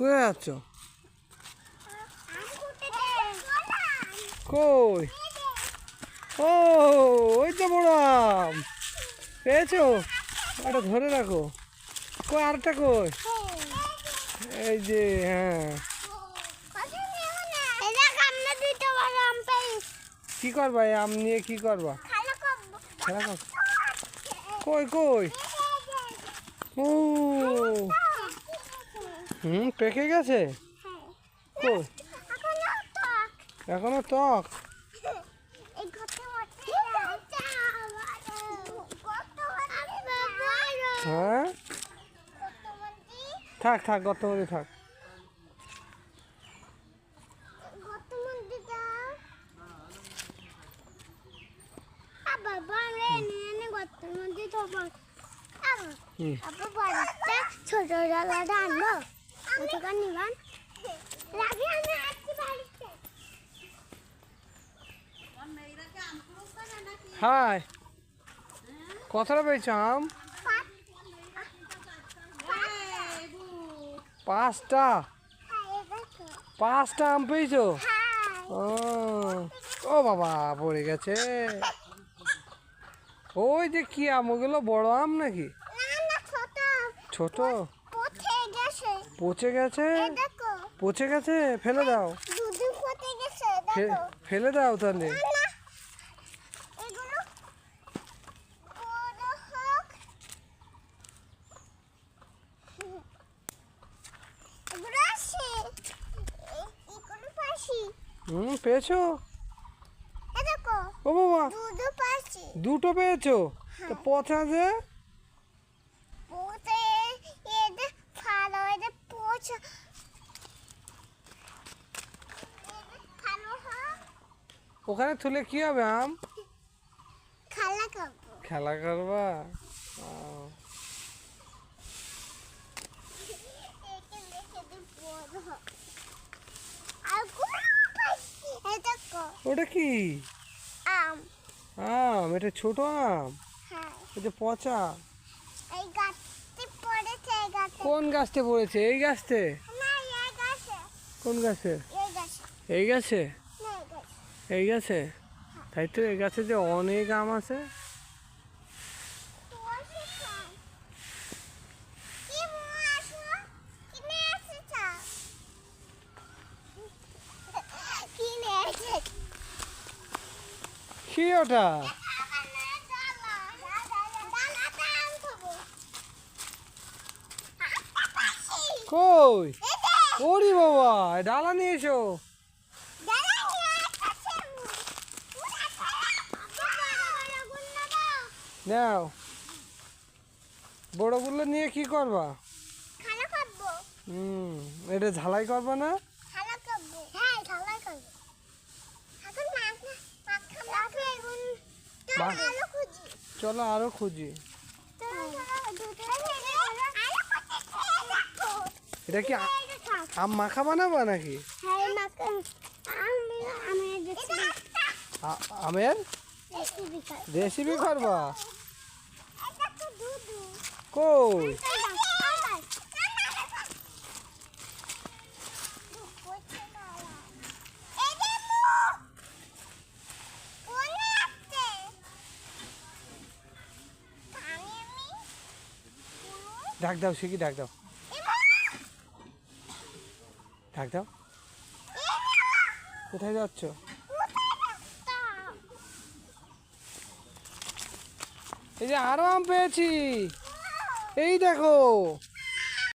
কোথায় যাচ্ছ কই? ও, ওই তো বড় আম পেয়েছ? ওটা ধরে রাখো। কই, আরেকটা কই? এই যে হ্যাঁ। কি করবা আম নিয়ে কি করবা? খেলা কই কই? ও। হুম পেকে গেছে? কই? এখনও টক। হ্যাঁ? থাক থাক গত থাক। ছোট ওটুকার নিবান রাখি আমি আসছি বাড়িতে। হাই। কতটা পেয়েছ আম? পাঁচটা? পাঁচটা আম পেয়েছ? ও ও বাবা পড়ে গেছে। ওই যে কি আম? ওগুলো বড় আম নাকি? ছোট পচে গেছে? পচে গেছে? ফেলে দাও। ফেলে দাও তাহলে। হুম পেয়েছ? ও বাবা। দুটো পেয়েছ? তো পচা যে? ওখানে তুলে কি হবে আম? খালা করবা। ওটা কি? আম। আম এটা ছোট আম? হ্যাঁ। এটা পচা? এই গাছটি পড়েছে এই গাছে। কোন গাছতে পড়েছে? এই গাছতে? না এই গাছে। কোন গাছে? এই গাছে। এই গাছে? এই গাছে? তাই তো এই গাছে যে অনেক আম আছে। কি ওটা? কই? ওরি বাবা ডালা নিয়ে এসো। নাও বড়গুলো নিয়ে কি করবা? খানা খাব হুম এটা ঝালাই করবা না? হ্যাঁ চলো আরও খুঁজি। এটা কি আম মাখা বানাবা নাকি? হ্যাঁ আমের? রেসিপি করবা কই? ডাক দাও সে কি ডাক দাও। ডাক দাও। কোথায় যাচ্ছ? এই যে আরাম পেয়েছি। এই দেখো